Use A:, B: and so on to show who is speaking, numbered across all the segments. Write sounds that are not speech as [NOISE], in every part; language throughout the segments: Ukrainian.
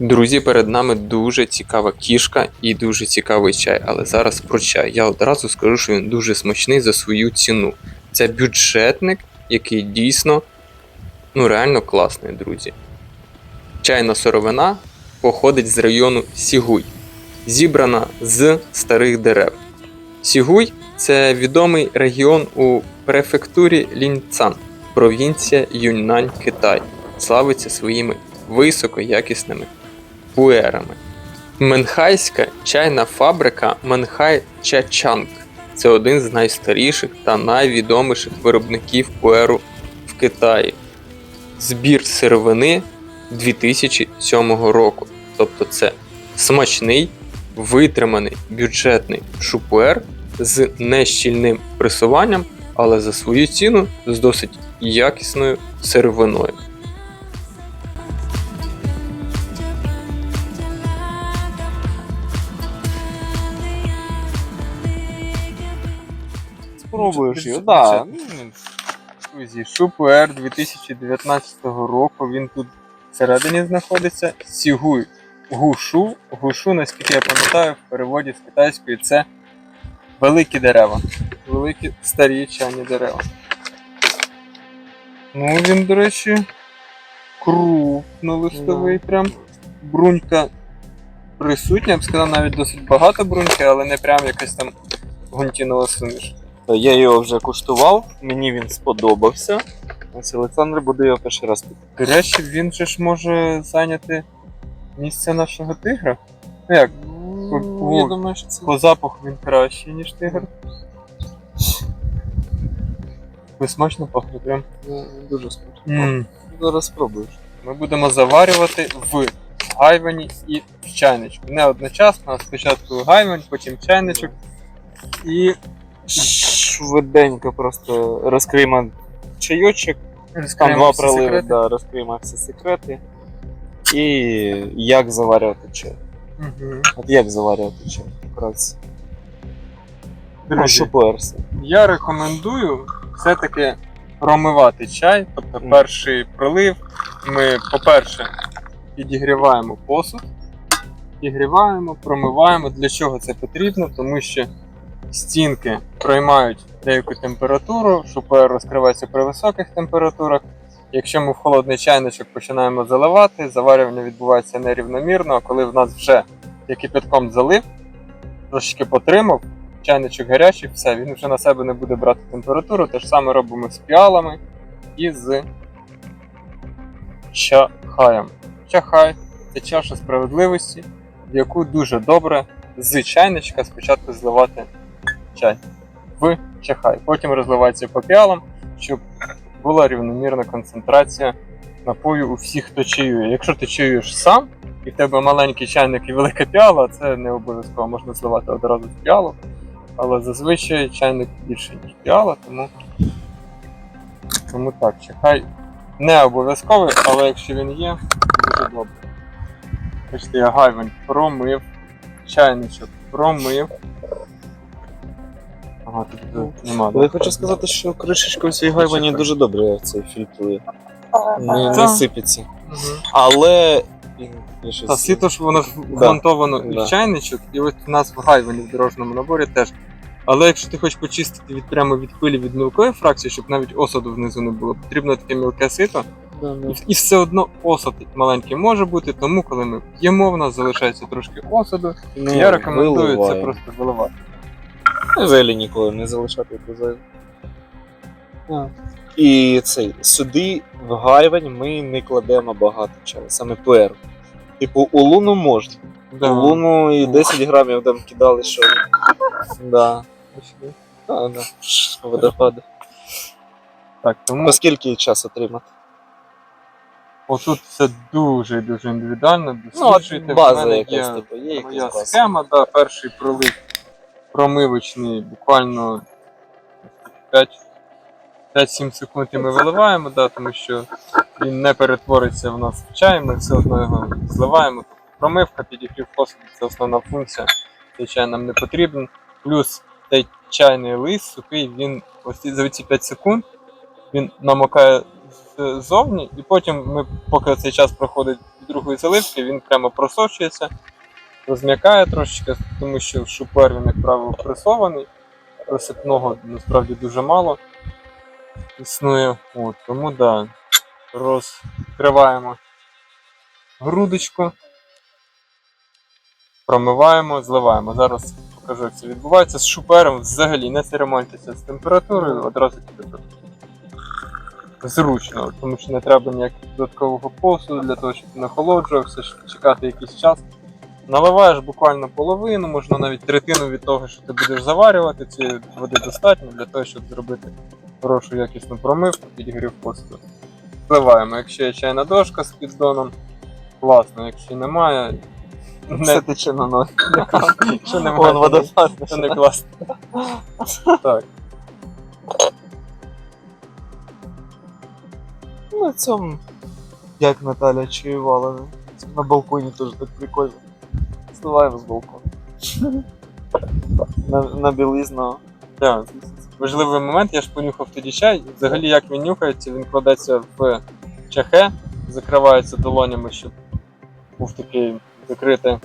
A: Друзі, перед нами дуже цікава кішка і дуже цікавий чай. Але зараз про чай. Я одразу скажу, що він дуже смачний за свою ціну. Це бюджетник, який дійсно ну реально класний, друзі. Чайна сировина походить з району Сігуй, зібрана з старих дерев. Сігуй це відомий регіон у префектурі Ліньцан, провінція Юньнань, Китай. Славиться своїми високоякісними пуерами. Менхайська чайна фабрика Менхай Чачанг це один з найстаріших та найвідоміших виробників пуеру в Китаї. Збір сировини 2007 року. Тобто це смачний, витриманий бюджетний шупуер з нещільним пресуванням, але за свою ціну з досить якісною сировиною.
B: Спробуєш його,
A: Це-
B: да.
A: Друзі, Шупуер 2019 року. Він тут всередині знаходиться. Сігуй гушу. Гушу, наскільки я пам'ятаю, в переводі з китайської це великі дерева. Великі старі чайні дерева. Ну, він, до речі, крупнолистовий прям. Брунька присутня, я б сказав, навіть досить багато бруньки, але не прям якась там гонтінова суміш.
B: Я його вже куштував, мені він сподобався. Ось Олександр буде його перший раз пити.
A: До речі, він же ж може зайняти місце нашого тигра. Ну як, По-
B: Я думаю, що це.
A: по запаху він кращий, ніж тигр. Ви смачно пахне прям.
B: Ну, Дуже смачно.
A: м
B: Зараз спробуєш.
A: Ми будемо заварювати в гайвані і в чайничку. Не одночасно, а спочатку гайвань, потім чайничок. І
B: Швиденько просто розкриємо чайочок. Там два проливи, да, розкриємо всі секрети. І як заварювати чай.
A: Мгм.
B: От як заварювати чай? Вкратце. Ну,
A: Друзі. Я рекомендую все-таки промивати чай. Тобто перший пролив. Ми, по-перше, підігріваємо посуд, підігріваємо, промиваємо. Для чого це потрібно? Тому що стінки проймають деяку температуру, шупер розкривається при високих температурах. Якщо ми в холодний чайничок починаємо заливати, заварювання відбувається нерівномірно, а коли в нас вже я кипятком залив, трошечки потримав, чайничок гарячий, все, він вже на себе не буде брати температуру. Те ж саме робимо з піалами і з чахаєм. Чахай це чаша справедливості, в яку дуже добре з чайничка спочатку зливати чай в чахай. Потім розливається по піалам, щоб була рівномірна концентрація напою у всіх, хто чаює. Якщо ти чаюєш сам, і в тебе маленький чайник і велика піала, це не обов'язково можна зливати одразу в піалу. Але зазвичай чайник більше, ніж піала, тому, тому так, чахай не обов'язковий, але якщо він є, дуже добре. Бачите, я гайвень промив, чайничок промив. Ага, тут нема.
B: Але я хочу сказати, що кришечка у цій гайвані дуже добре це фільтрує. Не, не сипеться. Але. я щось-
A: Та світло ж воно ж
B: Да.
A: вмонтовано і
B: Да.
A: в чайничок, і от у нас в гайвані в дорожньому наборі теж. Але якщо ти хочеш почистити від прямо від пилі від мілкої фракції, щоб навіть осаду внизу не було, потрібно таке мілке сито.
B: Да, да.
A: І, і все одно осад маленький може бути, тому коли ми п'ємо, в нас залишається трошки осаду.
B: Ну,
A: я рекомендую це
B: виливаємо.
A: просто виливати.
B: Ну, Взагалі ніколи не залишати позайву. І цей, сюди в гайвань ми не кладемо багато чаю, саме пуеру. Типу, у луну можна.
A: Да.
B: У луну і 10 грамів там кидали, що. Да. Да, да. Водопади.
A: Так, тому
B: Оскільки час отримати?
A: отут все дуже дуже індивідуально.
B: Ну, от база якась, типу, є
A: Моя
B: якась база.
A: схема, да, перший пролив промивочний, буквально 5 5-7 секунд і ми виливаємо, да, тому що він не перетвориться в нас в чай, ми все одно його зливаємо. Промивка, підігрів посуду це основна функція. Цей чай нам не потрібен. Плюс цей чайний лист сухий, він ось за ці 5 секунд він намокає ззовні, і потім ми, поки цей час проходить другої заливки, він прямо просочується, розм'якає трошечки, тому що шупер він, як правило, пресований. Розсипного насправді дуже мало існує. От, тому да, розкриваємо грудочку, промиваємо, зливаємо. Зараз покажу, як це відбувається. З шупером взагалі не церемоньтеся з температурою, одразу піде зручно, тому що не треба ніякого додаткового посуду для того, щоб не охолоджувався, чекати якийсь час. Наливаєш буквально половину, можна навіть третину від того, що ти будеш заварювати, цієї води достатньо для того, щоб зробити хорошу якісну промивку, підігрів посуду. Впливаємо, якщо є чайна дошка з піддоном, класно, якщо немає,
B: Все
A: не,
B: тече на ноль.
A: якщо [LAUGHS] немає,
B: водопад.
A: то не класно. Так.
B: Ну, цьому, як Наталя чуювала, на балконі теж так прикольно. Зливаємо з балкону. На, на білизну.
A: Так, важливий момент, я ж понюхав тоді чай. Взагалі, як він нюхається, він кладеться в чахе, закривається долонями, щоб був такий закритий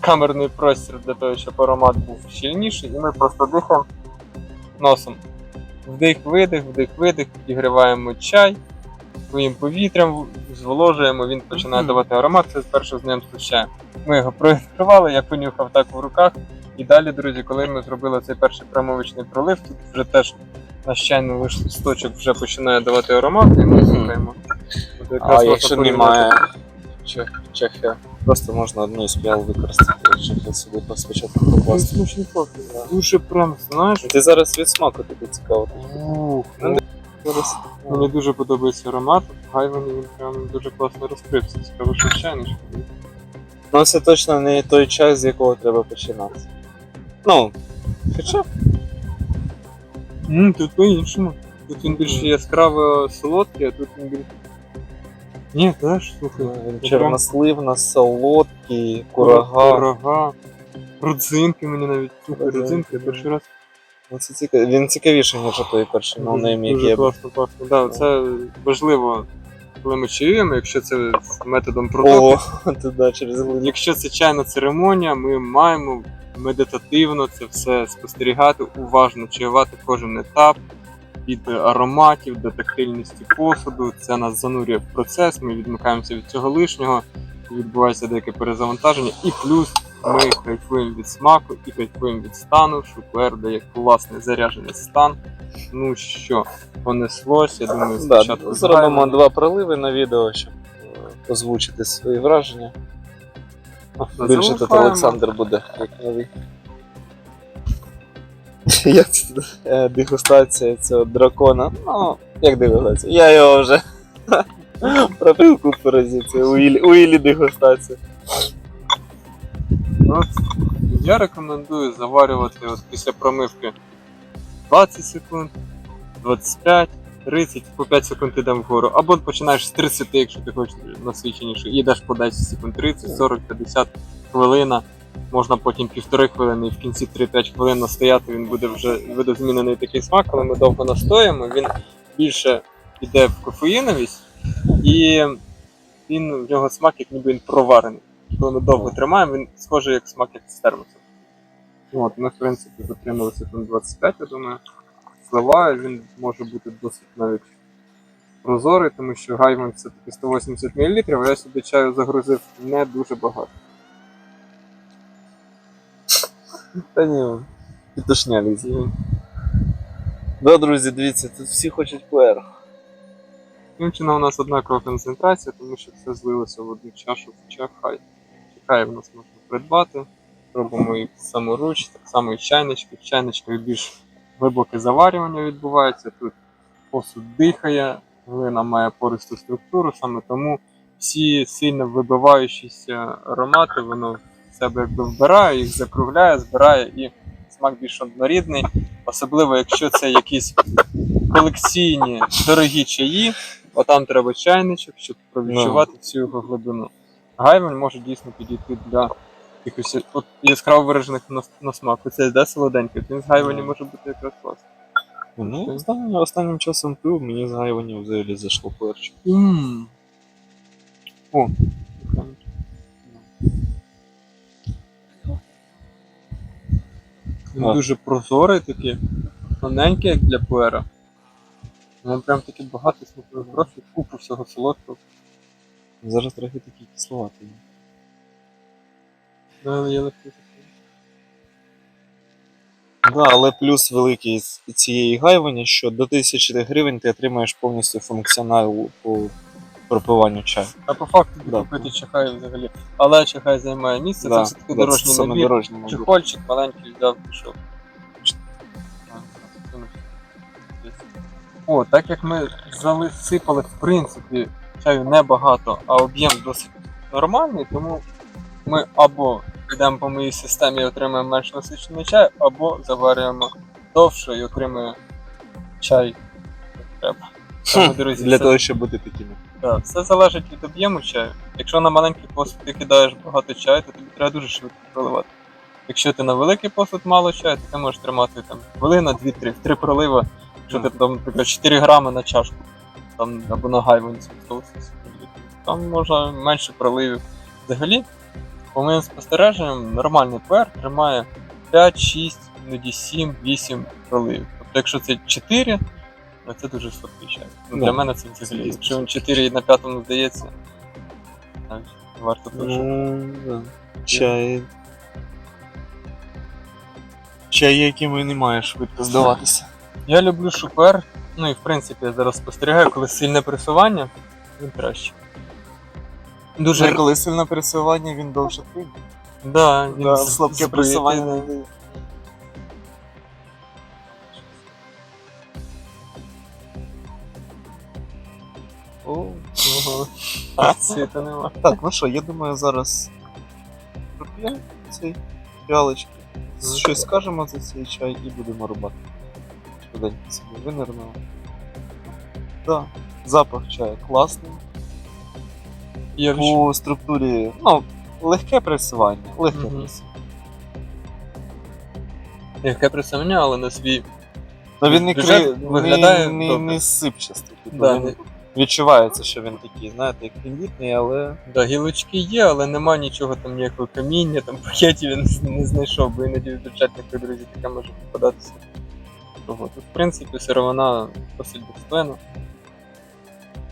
A: камерний простір для того, щоб аромат був щільніший, і ми просто дихаємо носом. Вдих-видих, вдих-видих, підігріваємо чай своїм повітрям, зволожуємо, він починає
B: Мгм.
A: давати аромат, це перше знайомство з чаєм. Ми його проігрівали, я понюхав так в руках. І далі, друзі, коли ми зробили цей перший промовичний пролив, тут вже теж наш чайний листочок вже починає давати аромат, і ми слухаємо. От якраз
B: А якщо немає чех- чехи, просто можна одну із піал використати, чехи сюди спочатку
A: Ну,
B: покласти.
A: Дуже прям, знаєш,
B: Ти зараз від смаку тобі цікаво.
A: ух,
B: Ну,
A: ну,
B: Зараз.
A: мені дуже подобається аромат. Гайвані він прям дуже класно розкрився. Цікаво, що чайничку.
B: Ну, це точно не той чай, з якого треба починати. Ну, хоча
A: М, тут по-іншому. Тут він більш яскраво солодкий, а тут він більш. Ні, теж, слухай.
B: він
A: прям-
B: чорносливна, солодкий, курага.
A: Курага. Родзинки мені навіть слухай,
B: родзинки,
A: я перший раз.
B: Ну, це цікаво. Він цікавіший, ніж той перший ноунейм, який
A: Дуже
B: я
A: класно пахне. Да, це важливо, коли ми чаюємо, якщо це методом протоки.
B: О, туди [LAUGHS] через глибину.
A: Якщо це чайна церемонія, ми маємо медитативно це все спостерігати, уважно чаювати кожен етап від ароматів до тактильності посуду. Це нас занурює в процес, ми відмикаємося від цього лишнього, відбувається деяке перезавантаження, і плюс ми кайфуємо від смаку і кайфуємо від стану. Шуклер дає класний заряджений стан. Ну що, понеслось, я думаю,
B: Да, зробимо два проливи на відео, щоб е, озвучити свої враження.
A: Та
B: Більше тут. Олександр буде, як новий. [LAUGHS] Як це? Е, дегустація цього дракона. Ну, як дегустація? Я його вже пропив купу разів. Це у Ілі дегустація.
A: От, я рекомендую заварювати от після промивки 20 секунд, 25, 30, по 5 секунд йдемо вгору. Або починаєш з 30, якщо ти хочеш насиченіше, і йдеш по 10 секунд, 30, 40, 50 хвилина. Можна потім півтори хвилини і в кінці 3-5 хвилин настояти, він буде вже буде змінений такий смак, коли ми довго настоїмо, він більше йде в кофеїновість, і він в нього смак, як ніби він проварений коли ми довго тримаємо, він схожий як смак як з термосу. От, ми, в принципі, затримали секунд 25, я думаю. Зливаю, він може бути досить навіть прозорий, тому що гайван це таки 180 мл, а я сюди чаю загрузив не дуже багато.
B: Та ні, пітушня лізе. Да, друзі, дивіться, тут всі хочуть пуер.
A: Таким чином у нас однакова концентрація, тому що все злилося в одну чашу в чахай. Чахай в нас можна придбати. Робимо їх саморуч, так само і чайнички. В чайничках більш глибоке заварювання відбувається. Тут посуд дихає, глина має пористу структуру, саме тому всі сильно вибиваючіся аромати, воно в себе якби вбирає, їх закругляє, збирає і смак більш однорідний. Особливо, якщо це якісь колекційні дорогі чаї, бо там треба чайничок, щоб провідчувати всю його глибину. Гайвель може дійсно підійти для якихось от, яскраво виражених на, на смак. Оце де солоденький, він з Гайвані може бути якраз класний.
B: Ну, знаю, останнім часом пив, мені з Гайвані взагалі зайшло перше.
A: Ммм. О, Він дуже прозорий такий, тоненький, як для пуера. Він прям такий багато смакових грошей, купу всього солодкого.
B: Зараз трохи такий кисловатий.
A: Ну, я.
B: Да, але плюс великий з цієї гайвані, що до 1000 гривень ти отримаєш повністю функціонал по пропиванню чаю.
A: А по факту
B: Да.
A: купити чахай взагалі. Але чахай займає місце, це все-таки
B: да,
A: дорожній
B: це
A: набір.
B: дорожній набір.
A: Чехольчик маленький взяв, пішов. О, так як ми засипали, в принципі, чаю небагато, а об'єм досить нормальний, тому ми або йдемо по моїй системі і отримаємо менш насичений чай, або заварюємо довше і отримуємо чай як треба. Тому, друзі,
B: Для
A: це-
B: того, щоб бути такими.
A: так, все залежить від об'єму чаю. Якщо на маленький посуд ти кидаєш багато чаю, то тобі треба дуже швидко проливати. Якщо ти на великий посуд мало чаю, то ти можеш тримати там хвилина, дві-три, в три пролива, якщо ти там, наприклад, 4 грами на чашку, там або на гайванці, там можна менше проливів. Взагалі, по моїм спостереженням, нормальний пер тримає 5, 6, іноді 7, 8 проливів. Тобто, якщо це 4, то це дуже слабкий чай. Ну, для мене це взагалі. Якщо він 4 на п'ятому здається, навіть варто.
B: Ну, да. Чай. Чай, якими не має швидко здаватися.
A: Я люблю шупер, ну і в принципі я зараз спостерігаю, коли сильне пресування, він краще. Дуже
B: коли сильне пресування, він довше прийде.
A: да, він
B: Да,
A: з-
B: слабке
A: збитий,
B: пресування. О,
A: Ого. Світа нема.
B: Так, ну що, я думаю, зараз проп'ємо цей піалочки. Щось скажемо за цей чай і будемо рубати. Швиденько собі винирнемо. Да, запах чаю класний.
A: Я.
B: По структурі, ну, легке пресування. Легке
A: Мгм.
B: пресування.
A: Яке пресування, але на свій.
B: Ну він не
A: Бюджет
B: кри...
A: виглядає
B: не, не,
A: добре.
B: не сипчастий. Типу,
A: Да,
B: він
A: не-
B: відчувається, що він такий, знаєте, як тендітний, але.
A: Да, гілочки є, але нема нічого там ніякого каміння, там [LAUGHS] пакетів я не, не знайшов, бо іноді в бюджетних друзі таке може попадатися. Того. Тут, в принципі, сировина досить достойна.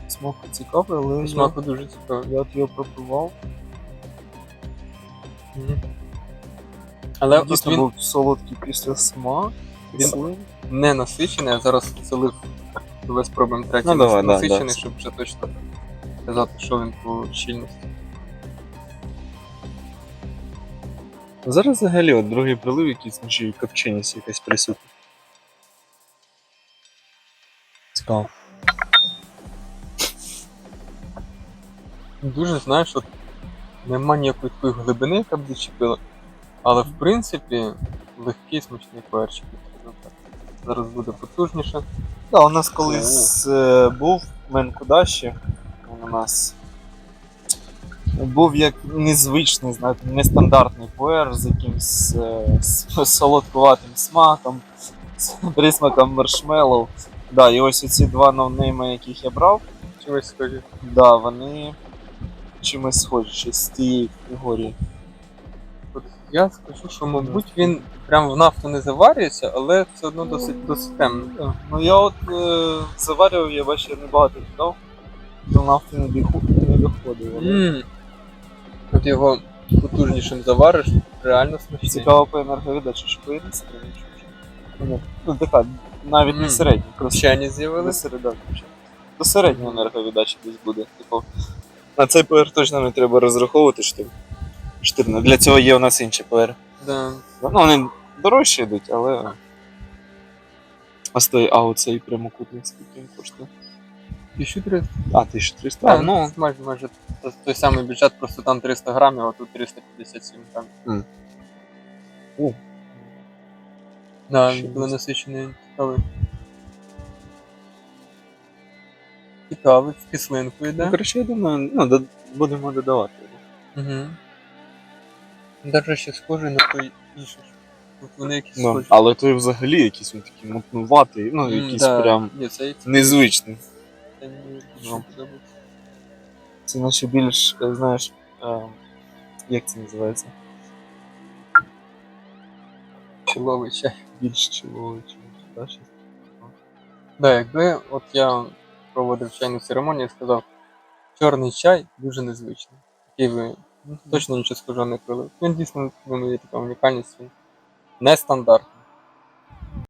B: Смак цікавий, але
A: смаку дуже цікавий.
B: я, от його пропивав.
A: Мгм. Але от
B: Дійсно
A: він
B: був солодкий після смак.
A: Він- не насичений, а зараз залив. Давай спробуємо третій
B: Ну, давай, да,
A: насичений,
B: да.
A: щоб вже точно сказати, що він по щільності.
B: Зараз взагалі от другий прилив якийсь може і копченість якась присутня. Цікаво.
A: Дуже знаєш, що нема ніякої такої глибини, яка б зачепила. Але в принципі легкий смачний перчик. Зараз буде потужніше.
B: Да, у нас колись е, був Мен Кудаші. У нас був як незвичний, знаєте, нестандартний пуер з якимсь е, солодкуватим смаком, з присмаком маршмеллоу. Да, і ось ці два ноунейми, яких я брав,
A: Чимось схожі.
B: да, вони чимось схожі щось з тієї категорії.
A: От я скажу, що мабуть він прям в нафту не заварюється, але все одно досить досить темно.
B: Да. Ну я от е, заварював, я бачу, я небагато кидав. До нафти не, доху- не доходило.
A: Ммм. От його потужнішим завариш, реально смачний.
B: Цікаво по енерговіддачі, що то нічого. Ну, Ну, така, навіть не
A: Мгм.
B: середня, просто
A: Вчені
B: до
A: з'явилися.
B: середини. До середньої енерговіддачі десь буде. Типу, на цей ПР точно не треба розраховувати, що ти. Для цього є у нас інші ПР.
A: Да.
B: Ну, вони дорожчі йдуть, але. Ось той, а оцей прямокутник, скільки він коштує?
A: 1300.
B: А, 1300.
A: А, ну, майже, майже той- той самий бюджет, просто там 300 грамів, а тут 357 грамів.
B: Мгм. О.
A: Да,
B: Ще
A: він були насичений цікавий. Цікавий, з кислинкою йде.
B: Ну, коротше, я думаю, ну, до- будемо додавати.
A: Угу. Даже ще схожий на той інший. Тут вони якісь
B: Ну,
A: схожі.
B: але той взагалі якийсь він такий мутнуватий, ну,
A: М,
B: якийсь
A: да.
B: прям
A: Ні, цей
B: незвичний.
A: це мені більше
B: Ну.
A: подобається.
B: Це наче більш, е, знаєш, е, як це називається?
A: чоловий чай.
B: Більш чоловічий, да, 6?
A: Да, якби от я проводив чайну церемонію, я сказав, чорний чай дуже незвичний. Такий ви точно нічого схожого не пили. Він дійсно думаю, така унікальність. Він нестандартний.